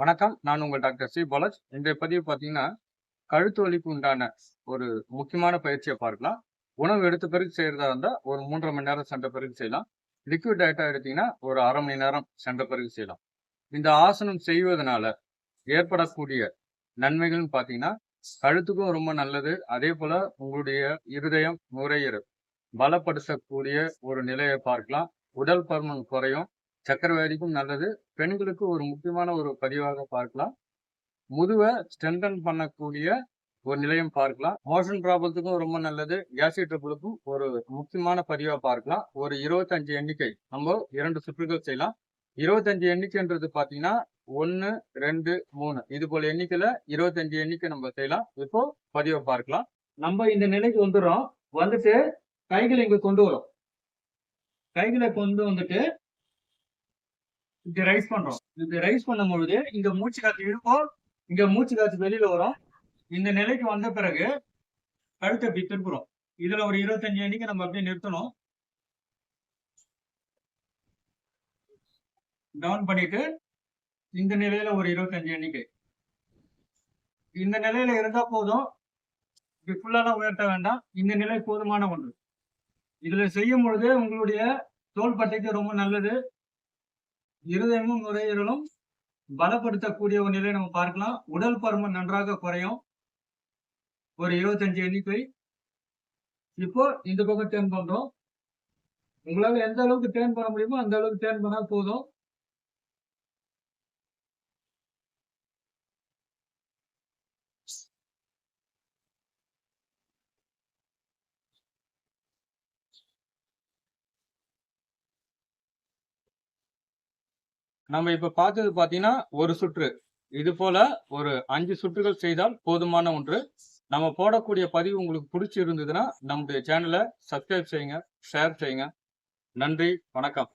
வணக்கம். நான் உங்கள் டாக்டர் சி. பாலாஜ். இன்றைய பதிவு பார்த்தீங்கன்னா கழுத்து வலிக்கு உண்டான ஒரு முக்கியமான பயிற்சியை பார்க்கலாம். உணவு எடுத்த பிறகு செய்கிறதா இருந்தால் ஒரு மூன்றரை மணி நேரம் சென்ற பிறகு செய்யலாம். லிக்விட் டயட்டாக எடுத்தீங்கன்னா ஒரு அரை மணி நேரம் சென்ற பிறகு செய்யலாம். இந்த ஆசனம் செய்வதனால ஏற்படக்கூடிய நன்மைகள்னு பார்த்தீங்கன்னா கழுத்துக்கும் ரொம்ப நல்லது. அதே போல் உங்களுடைய இருதயம் நுரையீரல் பலப்படுத்தக்கூடிய ஒரு நிலையை பார்க்கலாம். உடல் பருமன் குறையும். சக்கரவாதிக்கும் நல்லது. பெண்களுக்கு ஒரு முக்கியமான ஒரு பதிவாக பார்க்கலாம். முதுவை ஸ்ட்ரென்தன் பண்ணக்கூடிய ஒரு நிலையம் பார்க்கலாம். மோஷன் ப்ராப்ளத்துக்கும் ரொம்ப நல்லது. கேஸ்ட்ரிக் ட்ரபிளுக்கும் ஒரு முக்கியமான பதிவா பார்க்கலாம். ஒரு இருபத்தஞ்சு எண்ணிக்கை. நம்ம இரண்டு சுற்றுகள் செய்யலாம். இருபத்தஞ்சு எண்ணிக்கைன்றது பாத்தீங்கன்னா ஒன்னு ரெண்டு மூணு. இது போல எண்ணிக்கையில இருபத்தஞ்சு எண்ணிக்கை நம்ம செய்யலாம். இப்போ பதிவை பார்க்கலாம். நம்ம இந்த நிலைக்கு வந்துடுறோம். வந்துட்டு கைகளை இங்க கொண்டு வரோம் கைகளை கொண்டு வந்துட்டு இப்படி ரைஸ் பண்றோம். இப்படி ரைஸ் பண்ணும் பொழுது இங்க மூச்சு காத்து இருக்கும் இங்க மூச்சு காத்து வெளியில வரும். இந்த நிலைக்கு வந்த பிறகு கழுத்தை இப்படி திருப்புறோம். இதுல ஒரு இருபத்தஞ்சு அணிக்கு நம்ம அப்படியே நிறுத்தணும். டவுன் பண்ணிட்டு இந்த நிலையில ஒரு இருபத்தஞ்சு எண்ணிக்கை இந்த நிலையில இருந்தா போதும். இப்படி ஃபுல்லாலாம் உயர்த்த வேண்டாம். இந்த நிலை போதுமான ஒன்று. இதுல செய்யும் பொழுது உங்களுடைய தோள்பட்டைக்கு ரொம்ப நல்லது. இருதயமும் நுரையீரலும் பலப்படுத்தக்கூடிய ஒரு நிலையை நம்ம பார்க்கலாம். உடல் பருமன் நன்றாக குறையும். ஒரு இருபத்தஞ்சு எண்ணிக்கை. இப்போ இந்த பக்கம் டேர்ன் பண்றோம். உங்களால எந்த அளவுக்கு டேர்ன் பண்ண முடியுமோ அந்த அளவுக்கு டேர்ன் பண்ணா போதும். நம்ம இப்ப பார்த்தது பாத்தீங்கன்னா ஒரு சுற்று. இது போல ஒரு அஞ்சு சுற்றுகள் செய்தால் போதுமான ஒன்று. நம்ம போடக்கூடிய பதிவு உங்களுக்கு பிடிச்சிருந்ததுன்னா நம்முடைய சேனலை சப்ஸ்கிரைப் செய்யுங்க ஷேர் செய்யுங்க. நன்றி வணக்கம்.